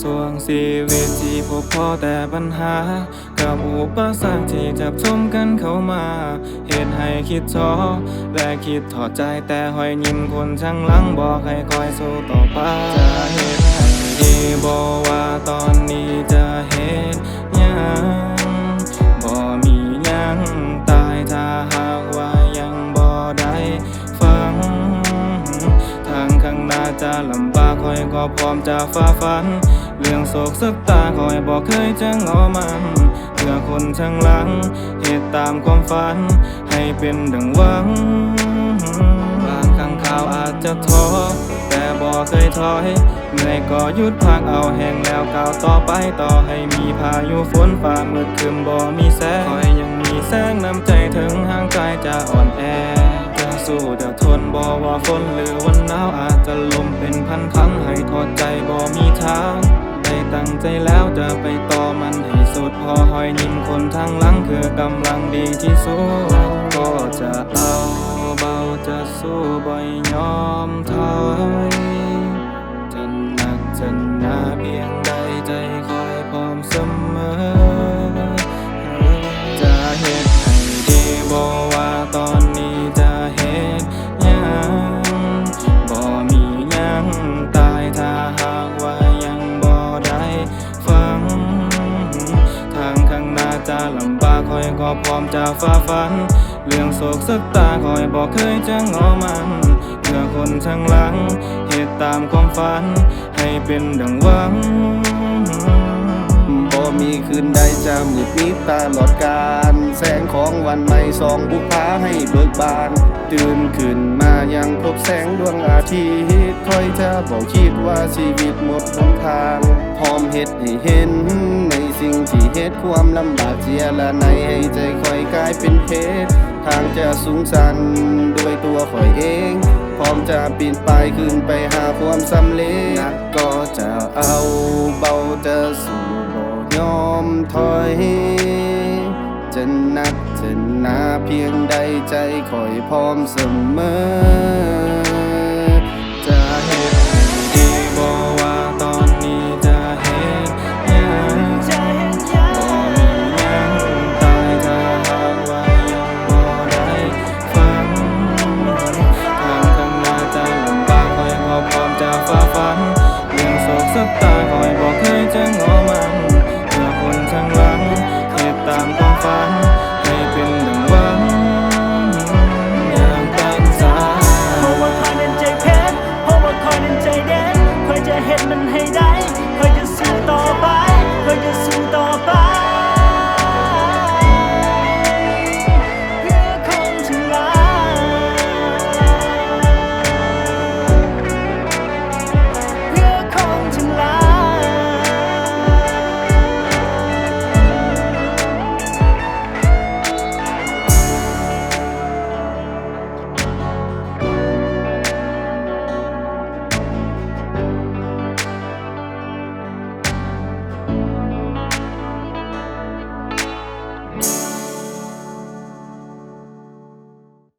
สวงชีวิตที่พบพอแต่ปัญหา กับอุปสรรคที่จับชมกันเข้ามา เหตุให้คิดท้อและคิดถอดใจแต่หอยยิ้มคนช่างลังบอกให้คอยสู้ต่อไปจะเหตุให้ดีบอกว่าตอนนี้ จะลำบากคอยก็พร้อมจะฝ่าฟัน เรื่องโศกสักตาคอยบอกเคยจะงอมันเพื่อคนช่างหลังเหตุตามความฝัน ให้เป็นดังหวังบางครั้งข่าวอาจจะท้อแต่บอกเคยถอยเหนื่อยก็หยุดพักเอาแห้งแล้วก้าวต่อไปต่อให้มีพายุฝนฟ้ามืดครึมบ่มีแสงคอยยังมีแสงน้ำใจถึงห่างไกายจะอ่อนแอจะสู้จะท บ่ว่าฝนหรือวันหนาวอาจจะลมเป็นพันครั้งให้ทอดใจบ่มีทางได้ตั้งใจแล้วจะไปต่อมันให้สุดพอหอยยิ้มคนทางหลังคือกำลังดีที่สุดก็จะเอาเบาจะสู้บ่อยยอมถอยจะหนักจะหนาเพียง พร้อมจะฝ่าฟัน เรื่องโศกสักตาคอยบอกเคยจะงอมันเพื่อคนช่างหลัง เหตุตามความฝัน ให้เป็นดังหวังบ่มีคืนใดจะมืดมิดตลอดกาล ส่องบุพาให้เบิกบาน ตื่นขึ้นมายังพบแสงดวงอาทิตย์คอยจะบอกคิดว่าชีวิตหมดหนทาง พร้อมเฮ็ดให้เห็น ในสิ่งที่เฮ็ดความลำบากเจียละในให้ใจคอยกลายเป็นเพชรทางจะสูงสันด้วยตัวคอยเอง พร้อมจะปีนปายขึ้นไปหาความสำเร็จนักก็จะเอาเบาจะสู้บ่ยอมถอย นักจะหนาเพียงใดใจคอยพร้อมเสมอ